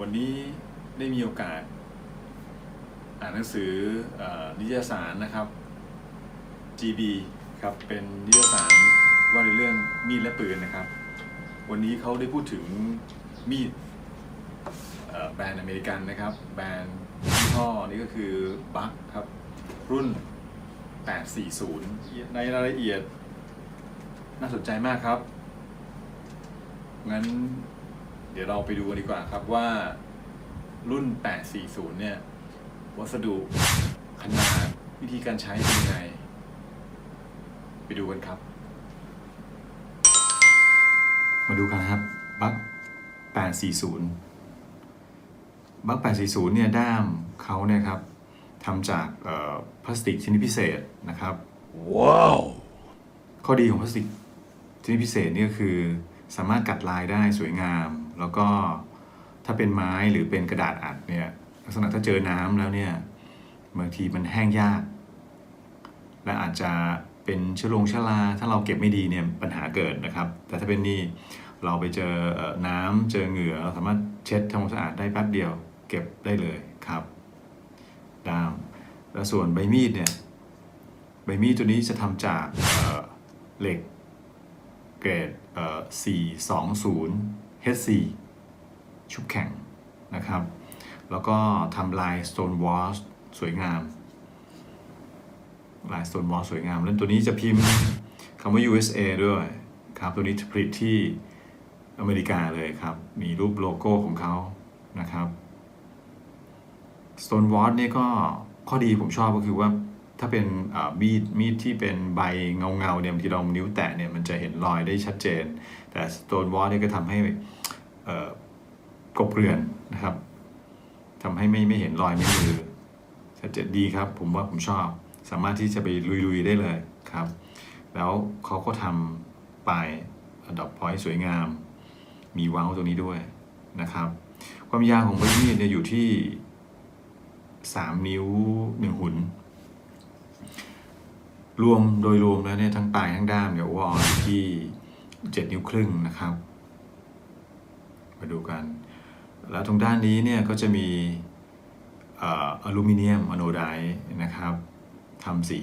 วันนี้ได้มีโอกาส อ่านหนังสืออนิตยสารนะครับ GB ครับเป็นนิตยสารว่าในเรื่องมีดและปืนนะครับ วันนี้เขาได้พูดถึงมีดแบรนด์อเมริกันนะครับ แบรนด์ยี่ห้อนี้ก็คือบัคครับรุ่น 840 ในรายละเอียดน่าสนใจมากครับ งั้น เดี๋ยวเราไปดูกันดีกว่าครับว่ารุ่น 840 เนี่ย วัสดุขนาดวิธีการใช้เป็นยังไง ไปดูกันครับ มาดูกันนะครับบัค840 บัค840 เนี่ย ด้ามเขาเนี่ยครับทำจากเอ่อพลาสติกชนิดพิเศษนะครับ ว้าว ข้อดีของพลาสติกชนิดพิเศษนี่ก็คือ สามารถกัดลายได้สวยงาม แล้วก็ถ้าเป็นไม้หรือเป็นกระดาษอัดเนี่ยลักษณะถ้าเจอน้ำแล้วเนี่ยบางทีมันแห้งยาก และอาจจะเป็นเชื้อโรงเชื้อราถ้าเราเก็บไม่ดีเนี่ยปัญหาเกิดนะครับ แต่ถ้าเป็นนี่เราไปเจอน้ำเจอเหงื่อเราสามารถเช็ดทำความสะอาดได้แป๊บเดียว เก็บได้เลยครับดามแล้วส่วนใบมีดเนี่ยใบมีดตัวนี้จะทำจากเเหล็กเกรดเอ่อ420 H4 ชุบแข็งนะครับ แล้วก็ทำลาย stone wash สวยงาม ลาย stone wash สวยงาม แล้วตัวนี้จะพิมพ์คำว่า USA ด้วยครับ ตัวนี้ผลิตที่อเมริกาเลยครับ มีรูปโลโก้ของเขานะครับ Stone w a t เนี่ยก็ข้อดีผมชอบก็คือว่า ถ้าเป็นมีดมีดที่เป็นใบเงาเงาๆเนี่ยบางทีเรานิ้วแตะเนี่ยมันจะเห็นรอยได้ชัดเจน แต่ Stone w a t เนี่ยก็ทำให้กบเกลื่อนนะครับทำให้ไม่ไม่เห็นรอยนิ้วมือชัดเจนดีครับ ผมว่าผมชอบ สามารถที่จะไปลุยๆได้เลยครับ แล้วเขาก็ทำปลายดอกพอยสวยงาม มีว้าตรงนี้ด้วยนะครับ ความยาวของใบมีดเนี่ยอยู่ที่สามนิ้วหนึ่งหุน รวมโดยรวมแล้วเนี่ยทั้งปลายทั้งด้ามเนี่ยวอลอยู่ที่เจ็ดนิ้วครึ่งนะครับ มาดูกัน แล้วตรงด้านนี้เนี่ยก็จะมีอลูมิเนียมอโนไดด์นะครับทำสี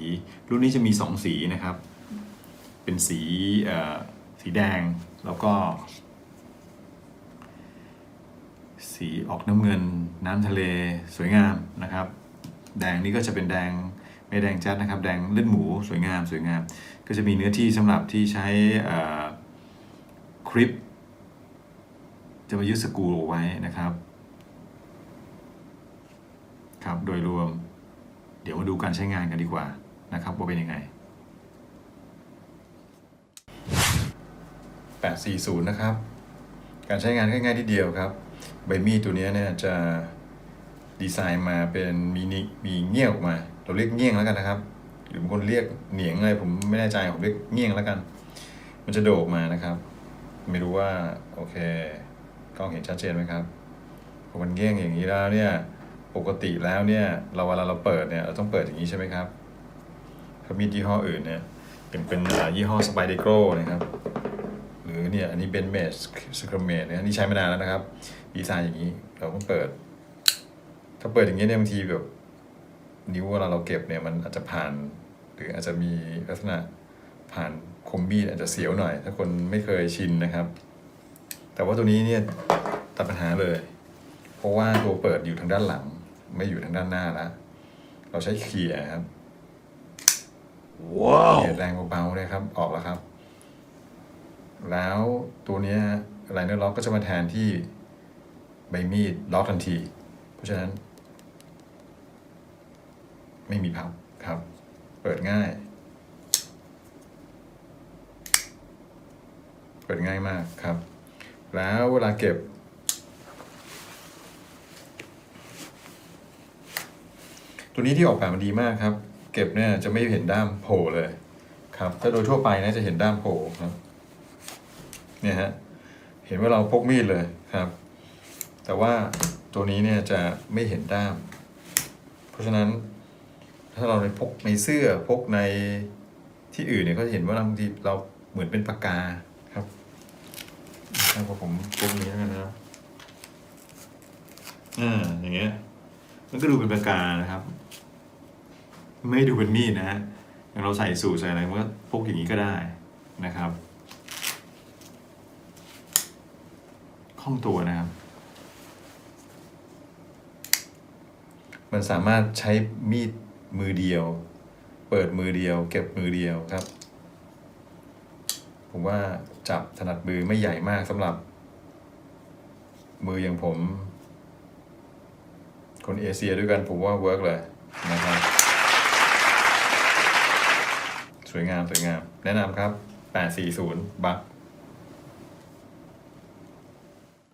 รุ่นนี้จะมีสองสีนะครับ เป็นสีสีแดงแล้วก็ สีออกน้ำเงินน้ำทะเลสวยงามนะครับ แดงนี่ก็จะเป็นแดง ไม่แดงจัดนะครับ แดงเลือดหมูสวยงามสวยงาม ก็จะมีเนื้อที่สำหรับที่ใช้คลิป จะมายึดสกรูเอาไว้นะครับครับโดยรวม เดี๋ยวมาดูการใช้งานกันดีกว่านะครับว่าเป็นยังไง 840 นะครับ การใช้งานง่ายๆที่เดียวครับ ใบมีดตัวนี้เนี่ยจะดีไซน์มาเป็นมีนิมีเงี้ยงออกมา เราเรียกเงี้ยงแล้วกันนะครับ หรือบางคนเรียกเหนียงอะไรผมไม่แน่ใจผมเรียกเงี้ยงแล้วกัน มันจะโดดมานะครับ ไม่รู้ว่าโอเคกล้องเห็นชัดเจนไหมครับพอมันเงี้ยงอย่างนี้แล้วเนี่ยปกติแล้วเนี่ยเราเวลาเราเปิดเนี่ยเราต้องเปิดอย่างนี้ใช่ไหมครับถ้ามีดยี่ห้ออื่นเนี่ยอย่างเป็นยี่ห้อสไปเดโกรนะครับหรือเนี่ยอันนี้เป็นเมสสครเมดเนี่ยนนี่ใช้มานานแล้วนะครับ ดีไซน์อย่างนี้เราก็เปิด ถ้าเปิดอย่างนี้เนี่ยบางทีแบบ นิ้วเวลาเราเก็บเนี่ยมันอาจจะผ่าน หรืออาจจะมีลักษณะผ่านคมมีดอาจจะเสียวหน่อย ถ้าคนไม่เคยชินนะครับ แต่ว่าตัวนี้เนี่ยตัดปัญหาเลย เพราะว่าตัวเปิดอยู่ทางด้านหลัง ไม่อยู่ทางด้านหน้าแล้วเราใช้เขี่ยครับว้าวเขี่ยแรงเบาๆเลยครับ ออกแล้วครับ แล้วตัวเนี้ยไลเนอร์ล็อกก็จะมาแทนที่ใบมีดล็อกทันที เพราะฉะนั้น ไม่มีพับครับ เปิดง่าย เปิดง่ายมากครับ แล้วเวลาเก็บ ตัวนี้ที่ออกแบบมันดีมากครับ เก็บเนี่ยจะไม่เห็นด้ามโผล่เลยครับ ถ้าโดยทั่วไปนะจะเห็นด้ามโผล่ครับเนี่ยฮะเห็นว่าเราพกมีดเลยครับ แต่ว่าตัวนี้เนี่ยจะไม่เห็นด้าม เพราะฉะนั้น ถ้าเราในพกในเสื้อพกในที่อื่นเนี่ยก็จะเห็นว่าบางทีเราเหมือนเป็นปากกาครับถ้าผมพกนี้แล้วกันนะอ่าอย่างเงี้ยมันก็ดูเป็นประกานะครับ ไม่ดูเป็นมีดนะฮะอย่างเราใส่สูทใส่อะไรมันก็พกอย่างนี้ก็ได้นะครับคล่องตัวนะครับ มันสามารถใช้มีด มือเดียว เปิดมือเดียว เก็บมือเดียวครับ ผมว่าจับถนัดมือไม่ใหญ่มากสำหรับ มืออย่างผม คนเอเชียด้วยกันผมว่าเวิร์กเลยนะครับ สวยงามสวยงาม แนะนำครับ 840 บัค